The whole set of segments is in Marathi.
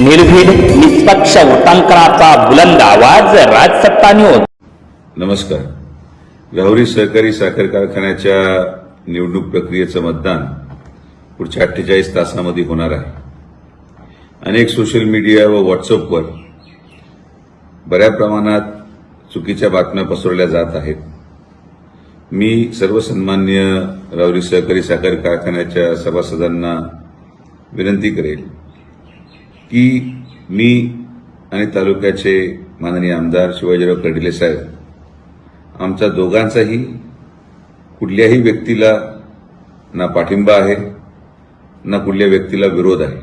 निर्भीड निष्पक्ष वृत्तांकनाचा बुलंद आवाज राजसत्ता न्यूज नमस्कार. राहुरी सहकारी साखर कारखान्याच्या निवडणूक प्रक्रियेचं मतदान पुढच्या अठ्ठेचाळीस तासामध्ये होणार आहे. अनेक सोशल मीडिया व व्हॉट्सअपवर बऱ्या प्रमाणात चुकीच्या बातम्या पसरवल्या जात आहेत. मी सर्वसन्मान्य राहुरी सहकारी साखर कारखान्याच्या सभासदांना विनंती करेल की मी आणि तालुक्याचे माननीय आमदार शिवाजीराव कर्डिले साहेब आमचा दोघांचाही कुठल्याही व्यक्तीला ना पाठिंबा आहे ना कुठल्या व्यक्तीला विरोध आहे.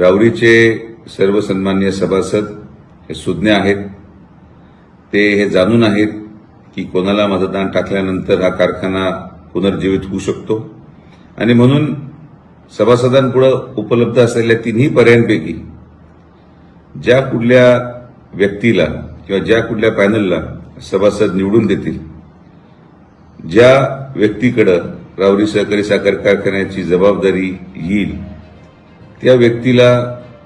राऊरीचे सर्व सन्मान्य सभासद हे सुज्ञ आहेत. ते हे जाणून आहेत की कोणाला मतदान टाकल्यानंतर हा कारखाना पुनर्जीवित होऊ शकतो. आणि म्हणून सभासदांपुढे उपलब्ध असलेल्या तिन्ही पर्यायांपैकी ज्या कुठल्या व्यक्तीला किंवा ज्या कुठल्या पॅनलला सभासद निवडून देतील ज्या व्यक्तीकडं रावरी सहकारी साखर कारखान्याची जबाबदारी येईल त्या व्यक्तीला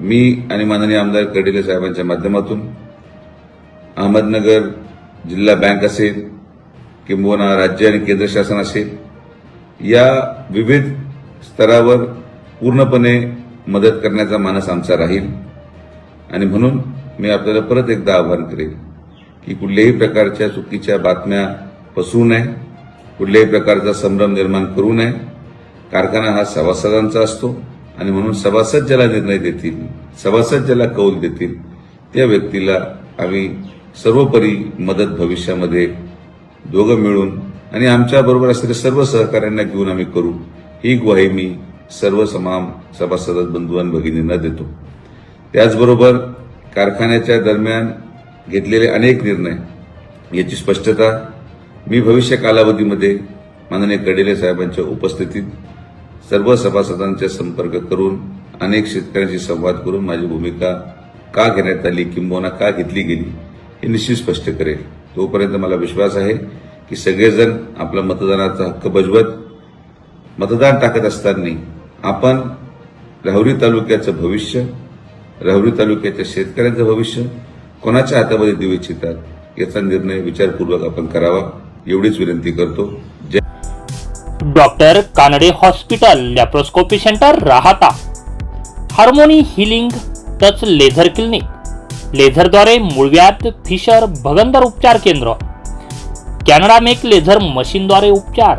मी आणि माननीय आमदार कर्डिले साहेबांच्या माध्यमातून अहमदनगर जिल्हा बँक असेल किंबहुना राज्य आणि केंद्र शासन असेल या विविध स्तरावर पूर्णपणे मदत करण्याचा मानस आमचा राहील. आणि म्हणून मी आपल्याला परत एकदा आवाहन करेल की कुठल्याही प्रकारच्या चुकीच्या बातम्या पसरू नये कुठल्याही प्रकारचा संभ्रम निर्माण करू नये. कारखाना हा सभासदांचा असतो आणि म्हणून सभासद ज्याला निर्णय देतील सभासद ज्याला कौल देतील त्या व्यक्तीला आम्ही सर्वोपरी मदत भविष्यामध्ये दोघं मिळून आणि आमच्याबरोबर असलेल्या सर्व सहकाऱ्यांना घेऊन आम्ही करू. ही ग्वाही मी सर्व समाम सभासद बंधू आणि भगिनींना देतो. त्याचबरोबर कारखान्याच्या दरम्यान घेतलेले अनेक निर्णय याची स्पष्टता मी भविष्य कालावधीमध्ये माननीय कडेले साहेबांच्या उपस्थितीत सर्व सभासदांचा संपर्क करून अनेक शेतकऱ्यांशी संवाद करून माझी भूमिका का घेण्यात आली किंबहुना का घेतली गेली हे निश्चित स्पष्ट करेल. तोपर्यंत मला विश्वास आहे की सगळेजण आपला मतदानाचा हक्क बजवत मतदान टाकत असताना आपण राहुरी तालुक्याचं भविष्य राहुरी तालुक्याच्या शेतकऱ्यांचं भविष्य कोणाच्या हातामध्ये देऊ इच्छितात याचा निर्णय विचारपूर्वक आपण करावा. एवढीच विनंती करतो. Doctor Kanade hospital laparoscopy centre राहता. Harmony healing touch laser clinic. लेझरद्वारे मुळव्यात फिशर भगंदर उपचार केंद्र. कॅनडा मेक लेझर मशीनद्वारे उपचार.